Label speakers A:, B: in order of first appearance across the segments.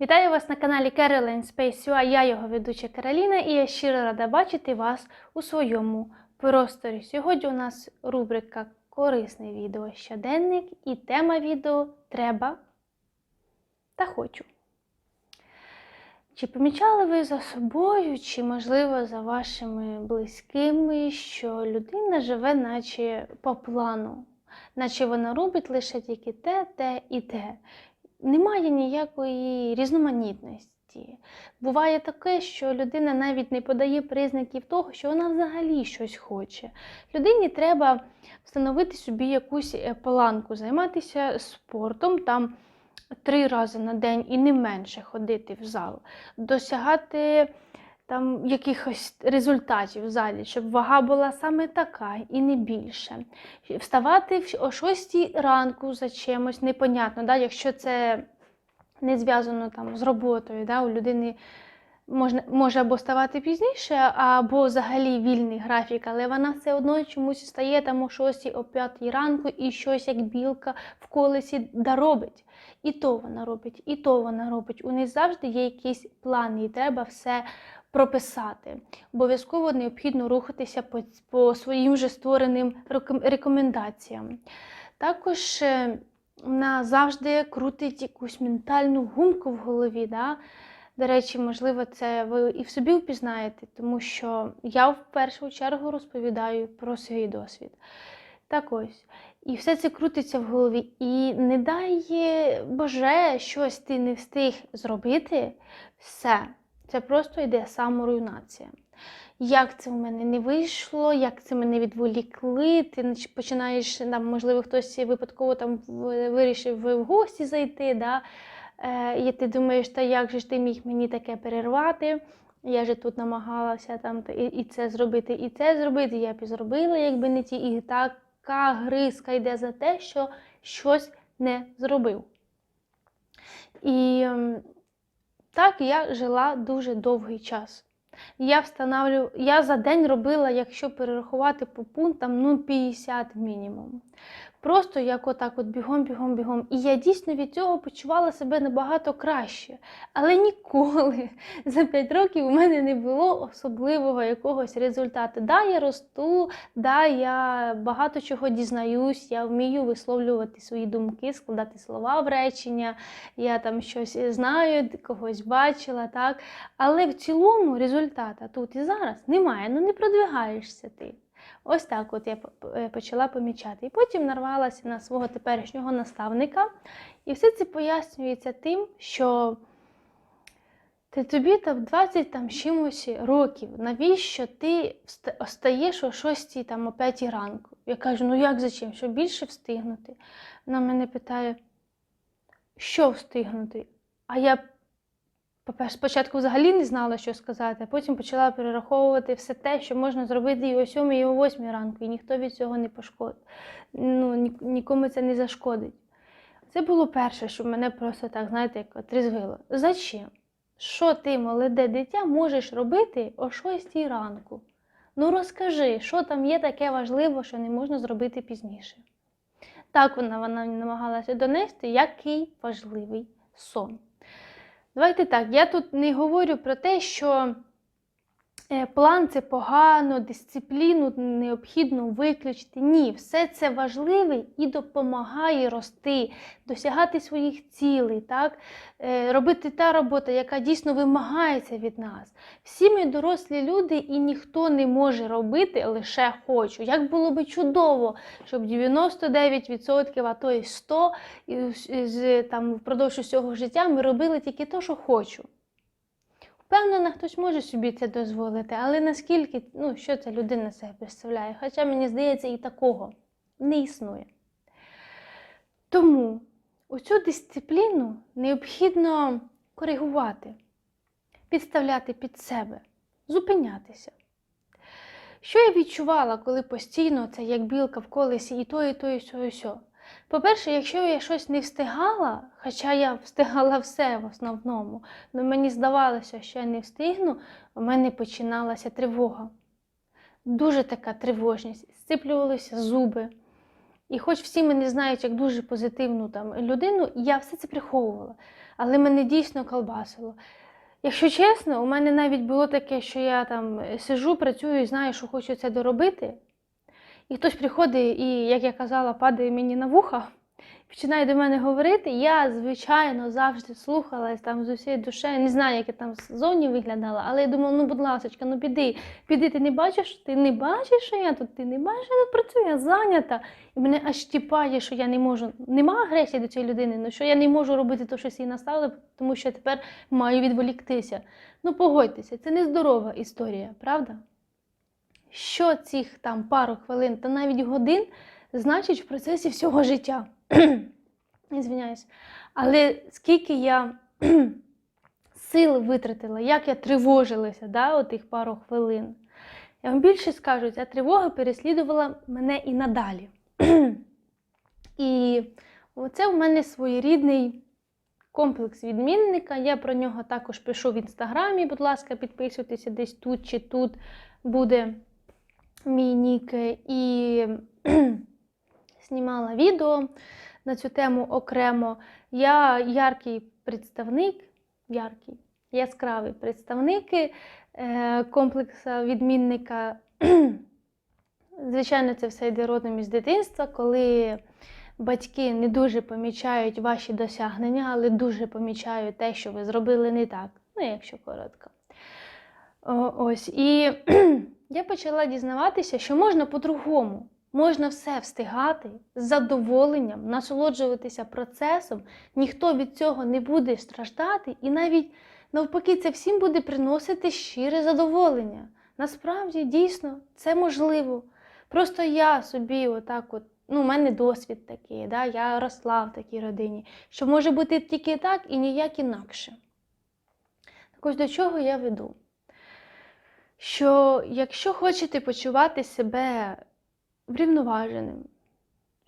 A: Вітаю вас на каналі Caroline Space UA. Я його ведуча Кароліна і я щиро рада бачити вас у своєму просторі. Сьогодні у нас рубрика Корисне відео щоденник і тема відео Треба та хочу. Чи помічали ви за собою, чи, можливо, за вашими близькими, що людина живе, наче по плану, наче вона робить лише тільки те, те і те немає ніякої різноманітності. Буває таке, що людина навіть не подає признаків того, що вона взагалі щось хоче. Людині треба встановити собі якусь паланку, планку, займатися спортом там три рази на день і не менше ходити в зал, досягати там якихось результатів в залі, щоб вага була саме така і не більше. Вставати о 6 ранку за чимось непонятно, да? якщо це не зв'язано там з роботою, да? у людини можна, може або ставати пізніше, або взагалі вільний графік, але вона все одно чомусь встає там о 6 о 5 ранку і щось як білка в колесі да робить. І то вона робить, і то вона робить. У них завжди є якісь плани, і треба все прописати. Обов'язково необхідно рухатися по, по своїм же створеним рекомендаціям. Також е, вона завжди крутить якусь ментальну гумку в голові. Да? До речі, можливо, це ви і в собі впізнаєте, тому що я в першу чергу розповідаю про свій досвід. Так ось. І все це крутиться в голові. І не дає Боже, щось ти не встиг зробити, все. Це просто йде саморуйнація. Як це в мене не вийшло, як це мене відволікли, ти починаєш, там, можливо, хтось випадково там вирішив в гості зайти, да? е, і ти думаєш, та як же ж ти міг мені таке перервати? Я же тут намагалася там і, і це зробити, і це зробити. Я б і зробила, якби не ті. І така гризка йде за те, що щось не зробив. І ем, так я жила дуже довгий час. Я встановлю, я за день робила, якщо перерахувати по пунктам, ну 50 мінімум. Просто як отак, от бігом, бігом, бігом. І я дійсно від цього почувала себе набагато краще. Але ніколи за 5 років у мене не було особливого якогось результату. Да, я росту, да, я багато чого дізнаюсь, я вмію висловлювати свої думки, складати слова в речення, я там щось знаю, когось бачила, так. Але в цілому результата тут і зараз немає, ну не продвигаєшся ти. Ось так от я е, почала помічати. І потім нарвалася на свого теперішнього наставника. І все це пояснюється тим, що ти тобі там 20 там, чимось років, навіщо ти вста- встаєш о 6 там, о 5 ранку? Я кажу, ну як за чим? Щоб більше встигнути? Вона мене питає, що встигнути? А я спочатку взагалі не знала, що сказати, а потім почала перераховувати все те, що можна зробити і о 7, і о 8 ранку, і ніхто від цього не пошкодить. Ну, нікому це не зашкодить. Це було перше, що мене просто так, знаєте, як отрезвило. Зачем? Що ти, молоде дитя, можеш робити о 6 ранку? Ну розкажи, що там є таке важливе, що не можна зробити пізніше. Так вона, вона намагалася донести, який важливий сон. Давайте так, я тут не говорю про те, що план це погано, дисципліну необхідно виключити. Ні, все це важливе і допомагає рости, досягати своїх цілей, так? Е, робити та робота, яка дійсно вимагається від нас. Всі ми дорослі люди, і ніхто не може робити лише хочу. Як було би чудово, щоб 99%, а то і 100% з- з- там, впродовж усього життя ми робили тільки те, що хочу. Впевнена, хтось може собі це дозволити, але наскільки, ну, що ця людина себе представляє? Хоча, мені здається, і такого не існує. Тому оцю дисципліну необхідно коригувати, підставляти під себе, зупинятися. Що я відчувала, коли постійно це як білка в колесі і то, і то, і сьо, і сьо? По-перше, якщо я щось не встигала, хоча я встигала все в основному, але мені здавалося, що я не встигну, у мене починалася тривога. Дуже така тривожність, сциплювалися зуби. І хоч всі мене знають як дуже позитивну там, людину, я все це приховувала. але мене дійсно колбасило. Якщо чесно, у мене навіть було таке, що я там сижу, працюю і знаю, що хочу це доробити. І хтось приходить і, як я казала, падає мені на вуха, починає до мене говорити. Я, звичайно, завжди слухалась там з усією душею. Не знаю, як я там ззовні виглядала, але я думала, ну, будь ласка, ну піди, піди, ти не бачиш, ти не бачиш, що я тут, ти не бачиш, що я тут працюю, я зайнята. І мене аж тіпає, що я не можу. Нема агресії до цієї людини, ну що я не можу робити те, що всі наставили, тому що я тепер маю відволіктися. Ну погодьтеся, це нездорова історія, правда? Що цих там пару хвилин та навіть годин значить в процесі всього життя. Звиняюсь. Але скільки я сил витратила, як я тривожилася да, отих пару хвилин. Я вам більше скажу, ця тривога переслідувала мене і надалі. і це в мене своєрідний комплекс відмінника. Я про нього також пишу в інстаграмі. Будь ласка, підписуйтеся десь тут чи тут буде мій нік. І знімала відео на цю тему окремо. Я яркий представник, яркий, яскравий представник е, комплексу відмінника. Звичайно, це все йде родом із дитинства, коли батьки не дуже помічають ваші досягнення, але дуже помічають те, що ви зробили не так. Ну, якщо коротко. Ось. І я почала дізнаватися, що можна по-другому. Можна все встигати з задоволенням, насолоджуватися процесом, ніхто від цього не буде страждати, і навіть навпаки, це всім буде приносити щире задоволення. Насправді, дійсно, це можливо. Просто я собі, отак, от, ну, у мене досвід такий, да, я росла в такій родині, що може бути тільки так і ніяк інакше. Так ось до чого я веду? Що якщо хочете почувати себе врівноваженим,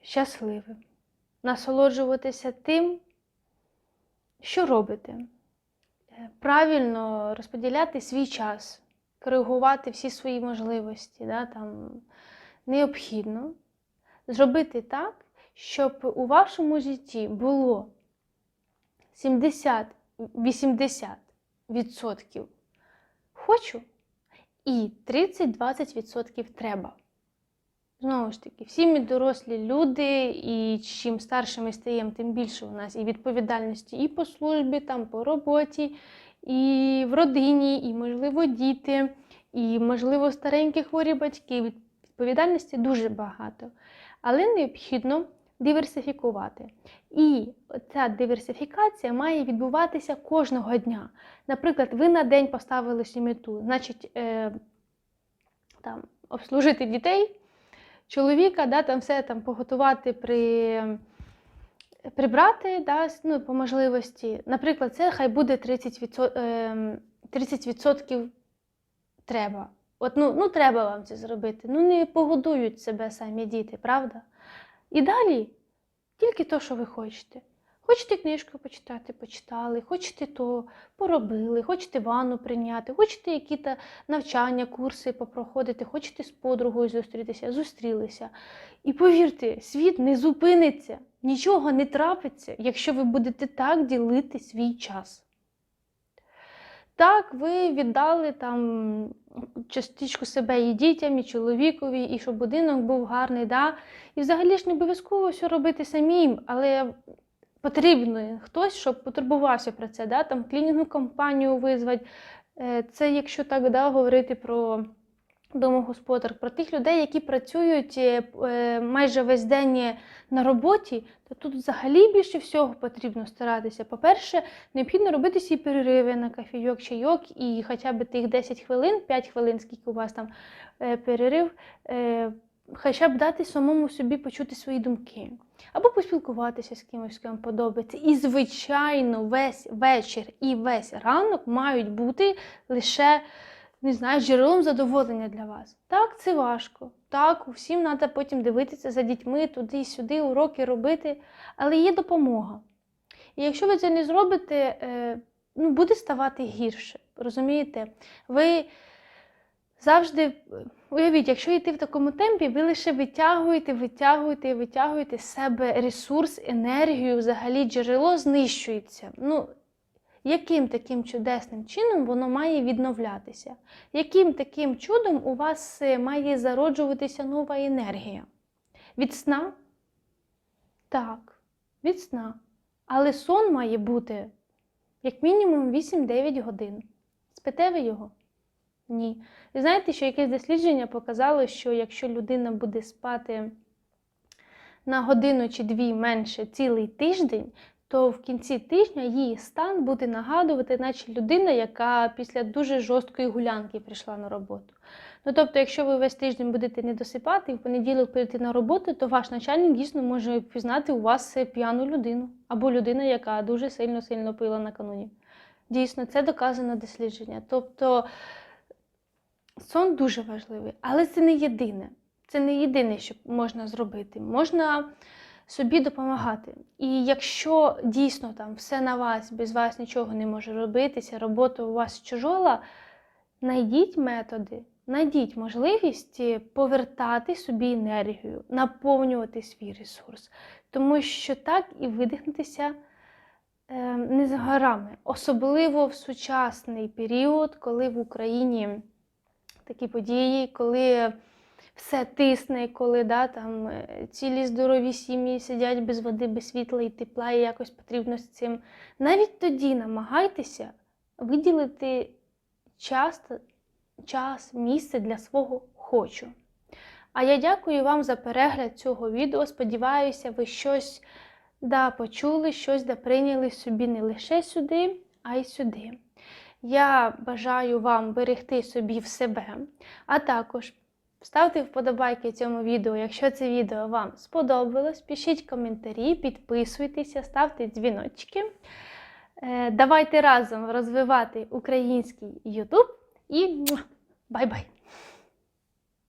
A: щасливим, насолоджуватися тим, що робите, Е, правильно розподіляти свій час, коригувати всі свої можливості, да, там, необхідно зробити так, щоб у вашому житті було 70-80% хочу і 30-20% треба. Знову ж таки, всі ми дорослі люди, і чим старше ми стаємо, тим більше у нас і відповідальності і по службі, там, по роботі, і в родині, і, можливо, діти, і, можливо, старенькі хворі батьки. Відповідальності дуже багато. Але необхідно диверсифікувати. І ця диверсифікація має відбуватися кожного дня. Наприклад, ви на день поставили собі значить, е, там, обслужити дітей чоловіка, да, там все там поготувати при. Прибрати да, ну, по можливості. Наприклад, це хай буде 30%, 30% треба. От, ну, ну, треба вам це зробити. Ну, не погодують себе самі діти, правда? І далі тільки то, що ви хочете. Хочете книжку почитати, почитали, хочете то поробили, хочете ванну прийняти, хочете які-то навчання, курси попроходити, хочете з подругою зустрітися, зустрілися. І повірте, світ не зупиниться, нічого не трапиться, якщо ви будете так ділити свій час. Так, ви віддали там частичку себе і дітям, і чоловікові, і щоб будинок був гарний. Да? І взагалі ж не обов'язково все робити самим, але потрібно хтось, щоб потурбувався про це, да? там клінінгову компанію визвати. Е, Це якщо так да, говорити про домогосподар, про тих людей, які працюють е, е, майже весь день на роботі, то тут взагалі більше всього потрібно старатися. По-перше, необхідно робити свої перериви на кофійок, чайок і хоча б тих 10 хвилин, 5 хвилин, скільки у вас там е, перерив, хоча б дати самому собі почути свої думки. Або поспілкуватися з кимось, з ким подобається. І, звичайно, весь вечір і весь ранок мають бути лише не знаю, джерелом задоволення для вас. Так, це важко. Так, усім треба потім дивитися за дітьми, туди-сюди, уроки робити, але є допомога. І якщо ви це не зробите, е, ну, буде ставати гірше. Розумієте? Ви завжди, уявіть, якщо йти в такому темпі, ви лише витягуєте, витягуєте і витягуєте з себе ресурс, енергію, взагалі джерело знищується. Ну, яким таким чудесним чином воно має відновлятися, яким таким чудом у вас е, має зароджуватися нова енергія. Від сна? Так, від сна. Але сон має бути як мінімум 8-9 годин. Спите ви його? Ні. Ви знаєте, що якесь дослідження показало, що якщо людина буде спати на годину чи дві менше цілий тиждень, то в кінці тижня її стан буде нагадувати, наче людина, яка після дуже жорсткої гулянки прийшла на роботу. Ну тобто, якщо ви весь тиждень будете не досипати і в понеділок прийти на роботу, то ваш начальник дійсно може впізнати у вас п'яну людину або людину, яка дуже сильно сильно пила накануні. Дійсно, це доказано дослідження. Тобто сон дуже важливий, але це не єдине. Це не єдине, що можна зробити. Можна собі допомагати. І якщо дійсно там все на вас, без вас нічого не може робитися, робота у вас чужола, знайдіть методи, знайдіть можливість е, повертати собі енергію, наповнювати свій ресурс. Тому що так і видихнутися е, не за горами, особливо в сучасний період, коли в Україні такі події, коли все тисне, коли да, там, е, цілі здорові сім'ї сидять без води, без світла і тепла, і якось потрібно з цим. Навіть тоді намагайтеся виділити час, час місце для свого хочу. А я дякую вам за перегляд цього відео. Сподіваюся, ви щось да, почули, щось да прийняли собі не лише сюди, а й сюди. Я бажаю вам берегти собі в себе, а також ставте вподобайки цьому відео, якщо це відео вам сподобалось. Пишіть коментарі, підписуйтеся, ставте дзвіночки. Е, Давайте разом розвивати український YouTube і бай-бай!